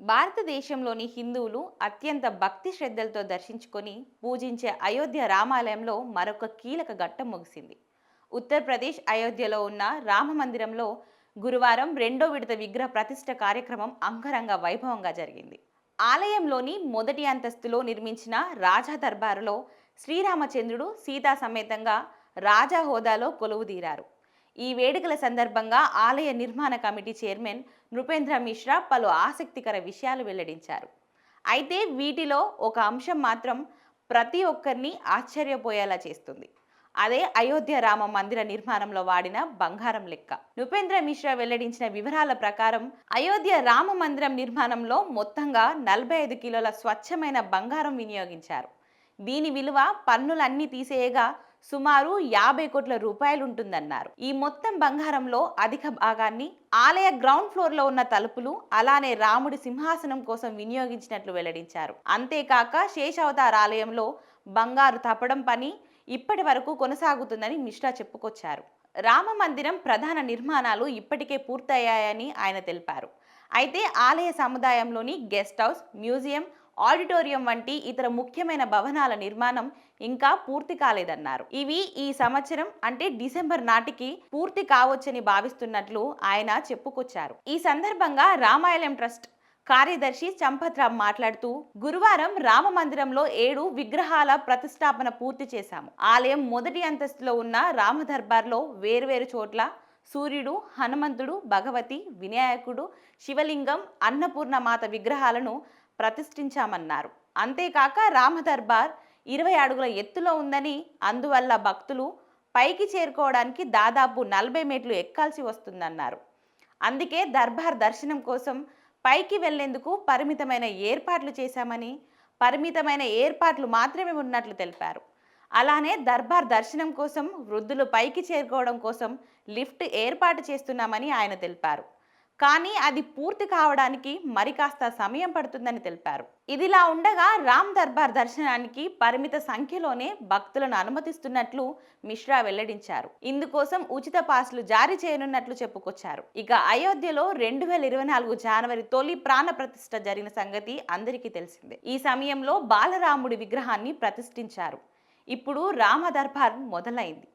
భారతదేశంలోని హిందువులు అత్యంత భక్తి శ్రద్ధలతో దర్శించుకొని పూజించే అయోధ్య రామాలయంలో మరొక కీలక ఘట్టం ముగిసింది. ఉత్తరప్రదేశ్ అయోధ్యలో ఉన్న రామ మందిరంలో గురువారం రెండో విడత విగ్రహ ప్రతిష్ఠ కార్యక్రమం అంగరంగ వైభవంగా జరిగింది. ఆలయంలోని మొదటి అంతస్తులో నిర్మించిన రాజా దర్బారులో శ్రీరామచంద్రుడు సీతా సమేతంగా రాజా హోదాలో కొలువుదీరారు. ఈ వేడుకల సందర్భంగా ఆలయ నిర్మాణ కమిటీ చైర్మన్ నృపేంద్ర మిశ్రా పలు ఆసక్తికర విషయాలు వెల్లడించారు. అయితే వీటిలో ఒక అంశం మాత్రం ప్రతి ఒక్కరిని ఆశ్చర్యపోయేలా చేస్తుంది. అదే అయోధ్య రామ మందిర నిర్మాణంలో వాడిన బంగారం లెక్క. నృపేంద్ర మిశ్రా వెల్లడించిన వివరాల ప్రకారం అయోధ్య రామ మందిరం నిర్మాణంలో మొత్తంగా నలభై ఐదు కిలోల స్వచ్ఛమైన బంగారం వినియోగించారు. దీని విలువ పన్నులన్నీ తీసేయగా సుమారు యాభై కోట్ల రూపాయలు ఉంటుందన్నారు ఈ మొత్తం బంగారంలో అధిక భాగాన్ని ఆలయ గ్రౌండ్ ఫ్లోర్లో ఉన్న తలుపులు అలానే రాముడి సింహాసనం కోసం వినియోగించినట్లు వెల్లడించారు. అంతేకాక శేషావతార ఆలయంలో బంగారు తప్పడం పని ఇప్పటి వరకు కొనసాగుతుందని మిశ్రా చెప్పుకొచ్చారు. రామ మందిరం ప్రధాన నిర్మాణాలు ఇప్పటికే పూర్తయ్యాయని ఆయన తెలిపారు. అయితే ఆలయ సముదాయంలోని గెస్ట్ హౌస్ మ్యూజియం ఆడిటోరియం వంటి ఇతర ముఖ్యమైన భవనాల నిర్మాణం ఇంకా పూర్తి కాలేదన్నారు. ఇవి ఈ సంవత్సరం అంటే డిసెంబర్ నాటికి పూర్తి కావచ్చని భావిస్తున్నట్లు ఆయన చెప్పుకొచ్చారు. ఈ సందర్భంగా రామాయణం ట్రస్ట్ కార్యదర్శి చంపత్రామ్ మాట్లాడుతూ గురువారం రామ మందిరంలో ఏడు విగ్రహాల ప్రతిష్టాపన పూర్తి చేశాము. ఆలయం మొదటి అంతస్తులో ఉన్న రామ దర్బార్లో వేర్వేరు చోట్ల సూర్యుడు హనుమంతుడు భగవతి వినాయకుడు శివలింగం అన్నపూర్ణమాత విగ్రహాలను ప్రతిష్ఠించామన్నారు. అంతేకాక రామదర్బార్ ఇరవై అడుగుల ఎత్తులో ఉందని అందువల్ల భక్తులు పైకి చేరుకోవడానికి దాదాపు నలభై మెట్లు ఎక్కాల్సి వస్తుందన్నారు. అందుకే దర్బార్ దర్శనం కోసం పైకి వెళ్ళేందుకు పరిమితమైన ఏర్పాట్లు చేశామని పరిమితమైన ఏర్పాట్లు మాత్రమే ఉన్నట్లు తెలిపారు. అలానే దర్బార్ దర్శనం కోసం వృద్ధులు పైకి చేరుకోవడం కోసం లిఫ్ట్ ఏర్పాటు చేస్తున్నామని ఆయన తెలిపారు. కానీ అది పూర్తి కావడానికి మరి కాస్త సమయం పడుతుందని తెలిపారు. ఇదిలా ఉండగా రామ్ దర్బార్ దర్శనానికి పరిమిత సంఖ్యలోనే భక్తులను అనుమతిస్తున్నట్లు మిశ్రా వెల్లడించారు. ఇందుకోసం ఉచిత పాస్లు జారీ చేయనున్నట్లు చెప్పుకొచ్చారు. ఇక అయోధ్యలో రెండు వేల ఇరవై నాలుగు జనవరి తొలి ప్రాణ ప్రతిష్ఠ జరిగిన సంగతి అందరికీ తెలిసిందే. ఈ సమయంలో బాలరాముడి విగ్రహాన్ని ప్రతిష్ఠించారు. ఇప్పుడు రామ దర్బార్ మొదలైంది.